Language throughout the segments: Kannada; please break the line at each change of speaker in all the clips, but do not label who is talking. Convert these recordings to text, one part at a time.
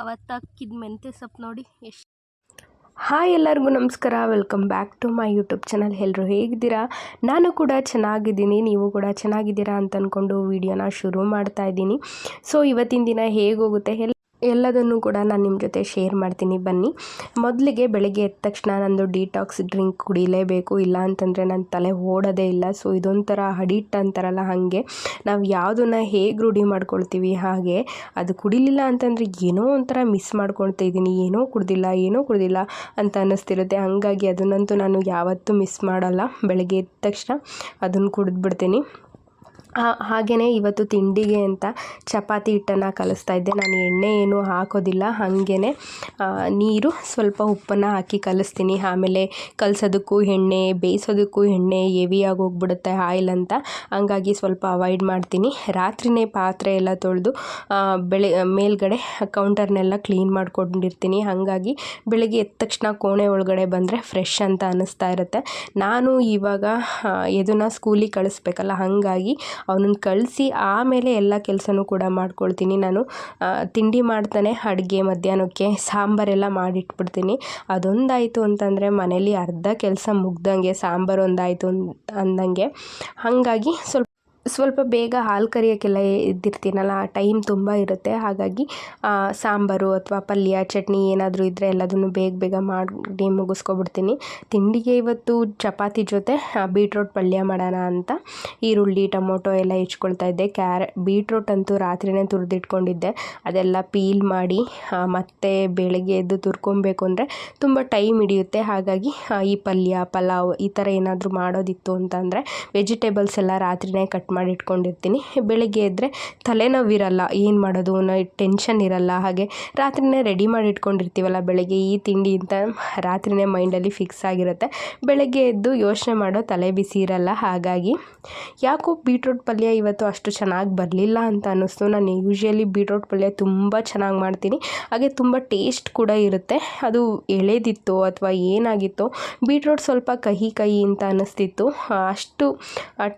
ಅವತ್ತು ಹಾಕಿದ ಮೆಂತ್ಯ ಸೊಪ್ಪು ನೋಡಿ ಎಷ್ಟು
ಹಾಯ್ ಎಲ್ಲರಿಗೂ ನಮಸ್ಕಾರ welcome back to my YouTube channel ಎಲ್ಲರೂ ಹೇಗಿದ್ದೀರಾ? ನಾನು ಕೂಡ ಚೆನ್ನಾಗಿದ್ದೀನಿ ನೀವು ಕೂಡ ಚೆನ್ನಾಗಿದ್ದೀರಾ ಅಂತ ಅಂದ್ಕೊಂಡು ವೀಡಿಯೋನ ಶುರು ಮಾಡ್ತಾ ಇದ್ದೀನಿ. ಸೊ ಇವತ್ತಿನ ದಿನ ಹೇಗೋಗುತ್ತೆ ಎಲ್ಲ ಎಲ್ಲದನ್ನು ಕೂಡ ನಾನು ನಿಮ್ಮ ಜೊತೆ ಶೇರ್ ಮಾಡ್ತೀನಿ, ಬನ್ನಿ. ಮೊದಲಿಗೆ ಬೆಳಗ್ಗೆ ಎದ್ದ ತಕ್ಷಣ ನಂದು ಡಿಟಾಕ್ಸ್ ಡ್ರಿಂಕ್ ಕುಡಿಲೇಬೇಕು, ಇಲ್ಲ ಅಂತಂದರೆ ನನ್ನ ತಲೆ ಓಡೋದೇ ಇಲ್ಲ. ಸೊ ಇದೊಂಥರ ಹಡಿಟ್ ಅಂತಾರಲ್ಲ ಹಾಗೆ. ನಾವು ಯಾವುದನ್ನು ಹೇಗೆ ರೂಢಿ ಮಾಡ್ಕೊಳ್ತೀವಿ, ಹಾಗೆ ಅದು ಕುಡಿಲಿಲ್ಲ ಅಂತಂದರೆ ಏನೋ ಒಂಥರ ಮಿಸ್ ಮಾಡ್ಕೊಳ್ತಾ ಇದ್ದೀನಿ ಏನೋ ಕುಡ್ದಿಲ್ಲ ಏನೋ ಕುಡ್ದಿಲ್ಲ ಅಂತ ಅನ್ನಿಸ್ತಿರುತ್ತೆ. ಹಾಗಾಗಿ ಅದನ್ನಂತೂ ನಾನು ಯಾವತ್ತೂ ಮಿಸ್ ಮಾಡಲ್ಲ. ಬೆಳಗ್ಗೆ ಎದ್ದ ತಕ್ಷಣ ಅದನ್ನು ಕುಡಿದ್ಬಿಡ್ತೀನಿ. ಹಾಗೆಯೇ ಇವತ್ತು ತಿಂಡಿಗೆ ಅಂತ ಚಪಾತಿ ಹಿಟ್ಟನ್ನು ಕಲಿಸ್ತಾ ಇದ್ದೆ. ನಾನು ಎಣ್ಣೆ ಏನು ಹಾಕೋದಿಲ್ಲ ಹಾಗೇ ನೀರು, ಸ್ವಲ್ಪ ಉಪ್ಪನ್ನು ಹಾಕಿ ಕಲಿಸ್ತೀನಿ. ಆಮೇಲೆ ಕಲಸೋದಕ್ಕೂ ಎಣ್ಣೆ, ಬೇಯಿಸೋದಕ್ಕೂ ಎಣ್ಣೆ ಹೆವಿಯಾಗಿ ಹೋಗ್ಬಿಡುತ್ತೆ ಆಯಿಲ್ ಅಂತ. ಹಂಗಾಗಿ ಸ್ವಲ್ಪ ಅವಾಯ್ಡ್ ಮಾಡ್ತೀನಿ. ರಾತ್ರಿಯೇ ಪಾತ್ರೆ ಎಲ್ಲ ತೊಳೆದು ಬೆಳೆ, ಮೇಲ್ಗಡೆ ಕೌಂಟರ್ನೆಲ್ಲ ಕ್ಲೀನ್ ಮಾಡ್ಕೊಂಡಿರ್ತೀನಿ. ಹಾಗಾಗಿ ಬೆಳಗ್ಗೆ ಎದ್ದ ತಕ್ಷಣ ಕೋಣೆ ಒಳಗಡೆ ಬಂದರೆ ಫ್ರೆಶ್ ಅಂತ ಅನ್ನಿಸ್ತಾ ಇರುತ್ತೆ. ನಾನು ಇವಾಗ ಇದನ್ನು ಸ್ಕೂಲಿಗೆ ಕಳಿಸ್ಬೇಕಲ್ಲ, ಹಾಗಾಗಿ ಅವನನ್ನು ಕಳಿಸಿ ಆಮೇಲೆ ಎಲ್ಲ ಕೆಲಸನೂ ಕೂಡ ಮಾಡ್ಕೊಳ್ತೀನಿ ನಾನು. ತಿಂಡಿ ಮಾಡ್ತಾನೆ ಅಡುಗೆ ಮಧ್ಯಾಹ್ನಕ್ಕೆ, ಸಾಂಬಾರೆಲ್ಲ ಮಾಡಿಟ್ಬಿಡ್ತೀನಿ. ಅದೊಂದಾಯಿತು ಅಂತಂದರೆ ಮನೇಲಿ ಅರ್ಧ ಕೆಲಸ ಮುಗ್ದಂಗೆ, ಸಾಂಬಾರು ಒಂದಾಯಿತು ಅಂದಂಗೆ. ಹಾಗಾಗಿ ಸ್ವಲ್ಪ ಸ್ವಲ್ಪ ಬೇಗ ಹಾಲು ಕರಿಯೋಕ್ಕೆಲ್ಲ ಇದ್ದಿರ್ತೀನಲ್ಲ, ಆ ಟೈಮ್ ತುಂಬ ಇರುತ್ತೆ. ಹಾಗಾಗಿ ಸಾಂಬಾರು ಅಥವಾ ಪಲ್ಯ, ಚಟ್ನಿ ಏನಾದರೂ ಇದ್ದರೆ ಎಲ್ಲದನ್ನು ಬೇಗ ಬೇಗ ಮಾಡಿ ಮುಗಿಸ್ಕೊಬಿಡ್ತೀನಿ. ತಿಂಡಿಗೆ ಇವತ್ತು ಚಪಾತಿ ಜೊತೆ ಬೀಟ್ರೋಟ್ ಪಲ್ಯ ಮಾಡೋಣ ಅಂತ ಈರುಳ್ಳಿ, ಟೊಮೊಟೊ ಎಲ್ಲ ಹೆಚ್ಕೊಳ್ತಾ ಇದ್ದೆ. ಕ್ಯಾರೆ ಬೀಟ್ರೋಟ್ ಅಂತೂ ರಾತ್ರಿನೇ ತುರಿದಿಟ್ಕೊಂಡಿದ್ದೆ. ಅದೆಲ್ಲ ಪೀಲ್ ಮಾಡಿ ಮತ್ತೆ ಬೆಳಗ್ಗೆ ಎದ್ದು ತುರ್ಕೊಬೇಕು ಅಂದರೆ ತುಂಬ ಟೈಮ್ ಹಿಡಿಯುತ್ತೆ. ಹಾಗಾಗಿ ಈ ಪಲ್ಯ, ಪಲಾವ್ ಈ ಥರ ಏನಾದರೂ ಮಾಡೋದಿತ್ತು ಅಂತಂದರೆ ವೆಜಿಟೇಬಲ್ಸ್ ಎಲ್ಲ ರಾತ್ರಿನೇ ಕಟ್ ಮಾಡಿ ಇಟ್ಕೊಂಡಿರ್ತೀನಿ. ಬೆಳಗ್ಗೆ ಎದ್ದರೆ ತಲೆನೋವಿರಲ್ಲ, ಏನು ಮಾಡೋದು ಟೆನ್ಷನ್ ಇರಲ್ಲ. ಹಾಗೆ ರಾತ್ರಿನೇ ರೆಡಿ ಮಾಡಿ ಇಟ್ಕೊಂಡಿರ್ತೀವಲ್ಲ ಬೆಳಗ್ಗೆ ಈ ತಿಂಡಿ ಅಂತ ರಾತ್ರಿಯೇ ಮೈಂಡಲ್ಲಿ ಫಿಕ್ಸ್ ಆಗಿರುತ್ತೆ. ಬೆಳಗ್ಗೆ ಎದ್ದು ಯೋಚನೆ ಮಾಡೋ ತಲೆ ಬಿಸಿ ಇರಲ್ಲ. ಹಾಗಾಗಿ ಯಾಕೋ ಬೀಟ್ರೋಟ್ ಪಲ್ಯ ಇವತ್ತು ಅಷ್ಟು ಚೆನ್ನಾಗಿ ಬರಲಿಲ್ಲ ಅಂತ ಅನ್ನಿಸ್ತು. ನಾನು ಯೂಶ್ವಲಿ ಬೀಟ್ರೋಟ್ ಪಲ್ಯ ತುಂಬ ಚೆನ್ನಾಗಿ ಮಾಡ್ತೀನಿ. ಹಾಗೆ ತುಂಬ ಟೇಸ್ಟ್ ಕೂಡ ಇರುತ್ತೆ. ಅದು ಎಳೆದಿತ್ತು ಅಥವಾ ಏನಾಗಿತ್ತು ಬೀಟ್ರೋಟ್ ಸ್ವಲ್ಪ ಕಹಿ ಕಹಿ ಅಂತ ಅನ್ನಿಸ್ತಿತ್ತು. ಅಷ್ಟು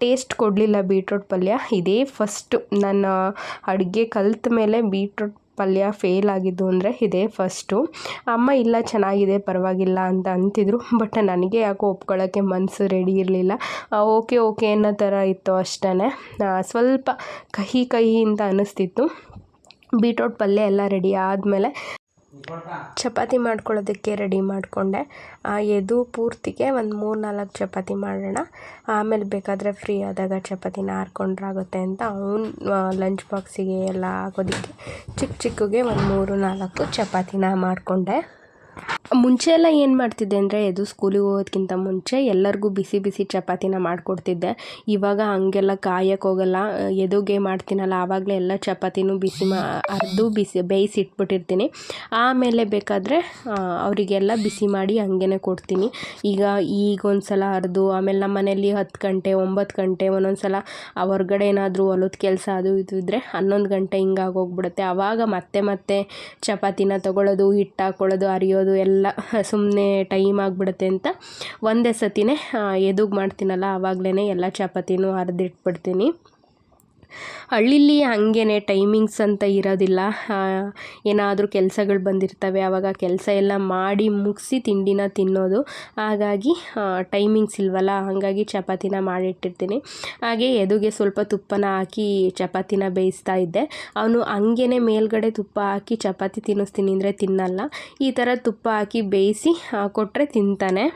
ಟೇಸ್ಟ್ ಕೊಡಲಿಲ್ಲ ಬೀಟ್ರೂಟ್ ಪಲ್ಯ. ಇದೇ ಫಸ್ಟು ನಾನು ಅಡುಗೆ ಕಲ್ತ ಮೇಲೆ ಬೀಟ್ರೋಟ್ ಪಲ್ಯ ಫೇಲ್ ಆಗಿದ್ದು ಅಂದರೆ ಇದೇ ಫಸ್ಟು ಅಮ್ಮ, ಇಲ್ಲ, ಚೆನ್ನಾಗಿದೆ, ಪರವಾಗಿಲ್ಲ ಅಂತ ಅಂತಿದ್ರು. ಬಟ್ ನನಗೆ ಯಾಕೋ ಒಪ್ಕೊಳ್ಳೋಕ್ಕೆ ಮನಸ್ಸು ರೆಡಿ ಇರಲಿಲ್ಲ. ಓಕೆ ಓಕೆ ಅನ್ನೋ ಥರ ಇತ್ತು ಅಷ್ಟೇ ಸ್ವಲ್ಪ ಕಹಿ ಕಹಿ ಅಂತ ಅನ್ನಿಸ್ತಿತ್ತು ಬೀಟ್ರೋಟ್ ಪಲ್ಯ ಎಲ್ಲ ರೆಡಿ ಆದಮೇಲೆ ಚಪಾತಿ ಮಾಡ್ಕೊಳ್ಳೋದಕ್ಕೆ ರೆಡಿ ಮಾಡಿಕೊಂಡೆ. ಎದು ಪೂರ್ತಿಗೆ ಒಂದು ಮೂರು ನಾಲ್ಕು ಚಪಾತಿ ಮಾಡೋಣ. ಆಮೇಲೆ ಬೇಕಾದರೆ ಫ್ರೀ ಆದಾಗ ಚಪಾತಿನ ಹಾರ್ಕೊಂಡ್ರಾಗುತ್ತೆ ಅಂತ ಅವ್ನು ಲಂಚ್ ಬಾಕ್ಸಿಗೆ ಎಲ್ಲ ಹಾಕೋದಕ್ಕೆ ಚಿಕ್ಕ ಚಿಕ್ಕಗೆ ಒಂದು ಮೂರು ನಾಲ್ಕು ಚಪಾತಿನ ಮಾಡಿಕೊಂಡೆ. ಮುಂಚೆ ಎಲ್ಲ ಏನು ಮಾಡ್ತಿದ್ದೆ ಅಂದರೆ ಎದು ಸ್ಕೂಲಿಗೆ ಹೋಗೋದಕ್ಕಿಂತ ಮುಂಚೆ ಎಲ್ಲರಿಗೂ ಬಿಸಿ ಬಿಸಿ ಚಪಾತಿನ ಮಾಡಿಕೊಡ್ತಿದ್ದೆ. ಇವಾಗ ಹಾಗೆಲ್ಲ ಕಾಯಕ್ಕೆ ಹೋಗಲ್ಲ. ಎದುಗೆ ಮಾಡ್ತೀನಲ್ಲ, ಆವಾಗಲೇ ಎಲ್ಲ ಚಪಾತಿನೂ ಬಿಸಿ ಮಾ, ಅರ್ದು ಬಿಸಿ ಬೇಯಿಸಿ ಇಟ್ಬಿಟ್ಟಿರ್ತೀನಿ. ಆಮೇಲೆ ಬೇಕಾದರೆ ಅವರಿಗೆಲ್ಲ ಬಿಸಿ ಮಾಡಿ ಹಂಗೇ ಕೊಡ್ತೀನಿ. ಈಗ ಈಗ ಒಂದು ಸಲ ಅರ್ದು, ಆಮೇಲೆ ನಮ್ಮ ಮನೇಲಿ ಹತ್ತು ಗಂಟೆ, ಒಂಬತ್ತು ಗಂಟೆ ಒಂದೊಂದು ಸಲ ಹೊರ್ಗಡೆ ಏನಾದರೂ ಹೊಲದ ಕೆಲಸ ಅದು ಇದು ಇದ್ದರೆ ಹನ್ನೊಂದು ಗಂಟೆ ಹಿಂಗಾಗೋಗ್ಬಿಡುತ್ತೆ ಆವಾಗ ಮತ್ತೆ ಮತ್ತೆ ಚಪಾತಿನ ತೊಗೊಳ್ಳೋದು ಹಿಟ್ಟು ಹಾಕ್ಕೊಳ್ಳೋದು ಅರಿಯೋದು ಎಲ್ಲ ಸುಮ್ಮನೆ ಟೈಮ್ ಆಗಿಬಿಡುತ್ತೆ ಅಂತ ಒಂದೇ ಸತಿನೇ ಎದುಗ್ ಮಾಡ್ತೀನಲ್ಲ ಆವಾಗಲೇ ಎಲ್ಲ ಚಪಾತಿನೂ ಅರ್ದಿಟ್ಬಿಡ್ತೀನಿ. ಹಳ್ಳೀಲಿ ಹಾಗೇನೆ ಟೈಮಿಂಗ್ಸ್ ಅಂತ ಇರೋದಿಲ್ಲ. ಏನಾದರೂ ಕೆಲಸಗಳು ಬಂದಿರ್ತವೆ ಆವಾಗ ಕೆಲಸ ಎಲ್ಲ ಮಾಡಿ ಮುಗಿಸಿ ತಿಂಡಿನ ತಿನ್ನೋದು. ಹಾಗಾಗಿ ಟೈಮಿಂಗ್ಸ್ ಇಲ್ವಲ್ಲ, ಹಾಗಾಗಿ ಚಪಾತಿನ ಮಾಡಿಟ್ಟಿರ್ತೀನಿ. ಹಾಗೆ ಎದುಗೆ ಸ್ವಲ್ಪ ತುಪ್ಪನ ಹಾಕಿ ಚಪಾತಿನ ಬೇಯಿಸ್ತಾ ಇದ್ದೆ. ಅವನು ಹಂಗೇನೆ ಮೇಲ್ಗಡೆ ತುಪ್ಪ ಹಾಕಿ ಚಪಾತಿ ತಿನ್ನಿಸ್ತೀನಿ ಅಂದರೆ ತಿನ್ನಲ್ಲ. ಈ ಥರ ತುಪ್ಪ ಹಾಕಿ ಬೇಯಿಸಿ ಕೊಟ್ಟರೆ ತಿಂತಾನೆ.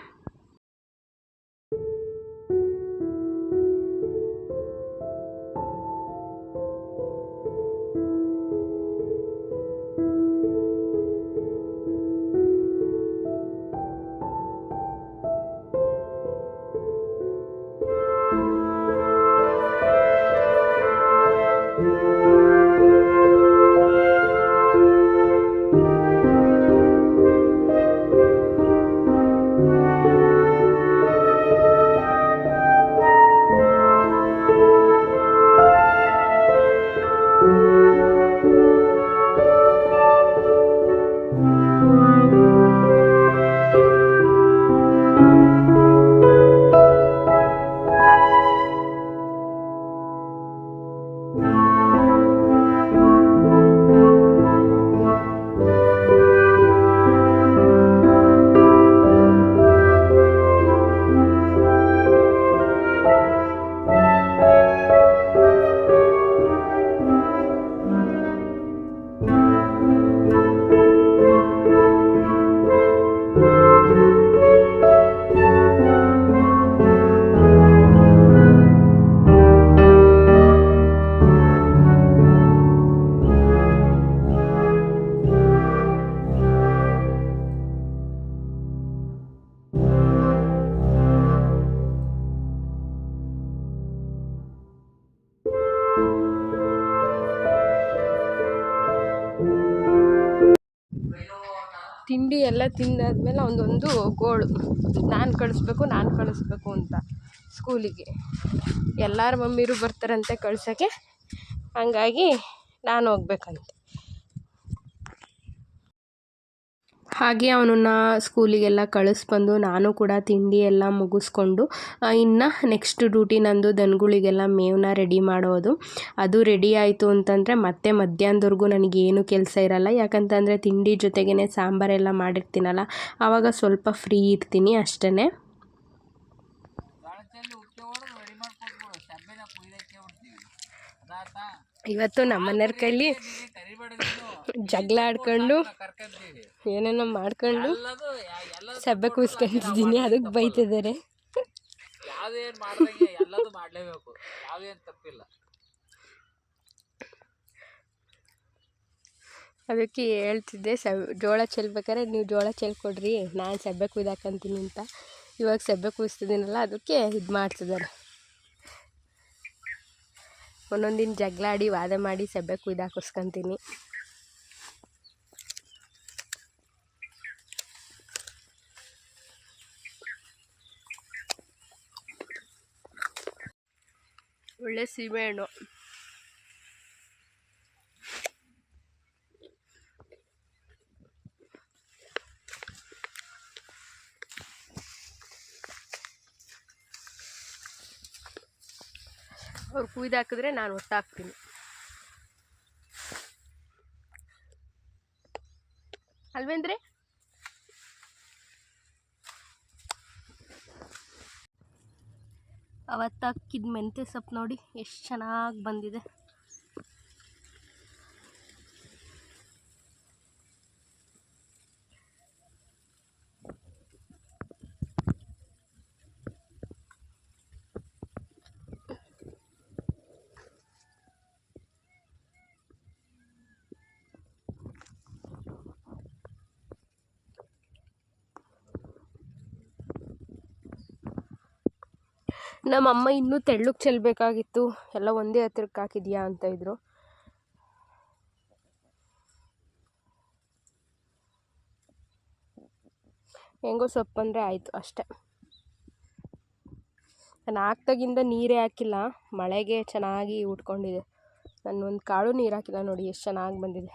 ತಿಂಡಿ ಎಲ್ಲ ತಿಂದಾದ್ಮೇಲೆ ಒಂದೊಂದು ಗೋಳು. ನಾನು ಕಳಿಸ್ಬೇಕು ನಾನು ಕಳಿಸ್ಬೇಕು ಅಂತ ಸ್ಕೂಲಿಗೆ. ಎಲ್ಲರ ಮಮ್ಮಿರು ಬರ್ತಾರಂತೆ ಕಳ್ಸೋಕ್ಕೆ. ಹಂಗಾಗಿ ನಾನು ಹೋಗ್ಬೇಕಂತೆ. ಹಾಗೆ ಅವನನ್ನು ಸ್ಕೂಲಿಗೆಲ್ಲ ಕಳಿಸ್ಬಂದು ನಾನು ಕೂಡ ತಿಂಡಿ ಎಲ್ಲ ಮುಗಿಸ್ಕೊಂಡು ಇನ್ನು ನೆಕ್ಸ್ಟ್ ಡ್ಯೂಟಿ ನಂದು ದನಗಳಿಗೆಲ್ಲ ಮೇವನ್ನ ರೆಡಿ ಮಾಡೋದು. ಅದು ರೆಡಿ ಆಯಿತು ಅಂತಂದರೆ ಮತ್ತೆ ಮಧ್ಯಾಹ್ನದವರೆಗೂ ನನಗೇನು ಕೆಲಸ ಇರಲ್ಲ. ಯಾಕಂತಂದರೆ ತಿಂಡಿ ಜೊತೆಗೇ ಸಾಂಬಾರೆಲ್ಲ ಮಾಡಿರ್ತೀನಲ್ಲ, ಆವಾಗ ಸ್ವಲ್ಪ ಫ್ರೀ ಇರ್ತೀನಿ ಅಷ್ಟೇ ಇವತ್ತು ನಮ್ಮನೆಯವ್ರ ಕೈಲಿ ಜಗಳ ಆಡ್ಕೊಂಡು ಏನೇನೋ ಮಾಡ್ಕೊಂಡು ಸಬ್ಬೆ ಕೂಸ್ಕೊಂಡಿದ್ದೀನಿ ಅದಕ್ಕೆ ಬೈತಿದ್ದಾರೆ. ಅದಕ್ಕೆ ಹೇಳ್ತಿದ್ದೆ ಸಬ್ ಜೋಳ ಚೆಲ್ಬೇಕಾದ್ರೆ ನೀವು ಜೋಳ ಚೆಲ್ಕೊಡ್ರಿ ನಾನು ಸಬ್ಬೆ ಕುಯ್ದಾಕಂತೀನಿ ಅಂತ. ಇವಾಗ ಸಬ್ಬೆ ಕೂಸ್ತಿದ್ದೀನಲ್ಲ ಅದಕ್ಕೆ ಇದು ಮಾಡ್ತಿದ್ದಾರೆ. ಒಂದೊಂದಿನ ಜಗಳ ಆಡಿ ವಾದ ಮಾಡಿ ಸಬ್ಬೆ ಕುಯ್ದಾಕಿಸ್ಕೊಂತೀನಿ ಒಳ್ಳೆ ಸೀಮೆಹಣ್ಣು ಅವ್ರು ಕುಯ್ದು ಹಾಕಿದ್ರೆ ನಾನು ಹೊತ್ತಾಕ್ತೀನಿ ಅಲ್ವೇಂದ್ರೆ
ಅವತ್ತು ಹಾಕಿದ ಮೆಂತ್ಯ ಸೊಪ್ಪು ನೋಡಿ ಎಷ್ಟು ಚೆನ್ನಾಗಿ ಬಂದಿದೆ.
ನಮ್ಮಮ್ಮ ಇನ್ನೂ ತೆಳ್ಳಗೆ ಚೆಲ್ಲಬೇಕಾಗಿತ್ತು ಎಲ್ಲ ಒಂದೇ ಹತ್ರಕ್ಕೆ ಹಾಕಿದ್ಯಾ ಅಂತ ಇದ್ರು. ಹೆಂಗೋ ಸೊಪ್ಪು ಅಂದರೆ ಆಯಿತು ಅಷ್ಟೆ. ನಾನು ಹಾಕ್ದಾಗಿಂದ ನೀರೇ ಹಾಕಿಲ್ಲ. ಮಳೆಗೆ ಚೆನ್ನಾಗಿ ಉಟ್ಕೊಂಡಿದೆ. ನಾನು ಒಂದು ಕಾಳು ನೀರು ಹಾಕಿಲ್ಲ ನೋಡಿ, ಎಷ್ಟು ಚೆನ್ನಾಗಿ ಬಂದಿದೆ.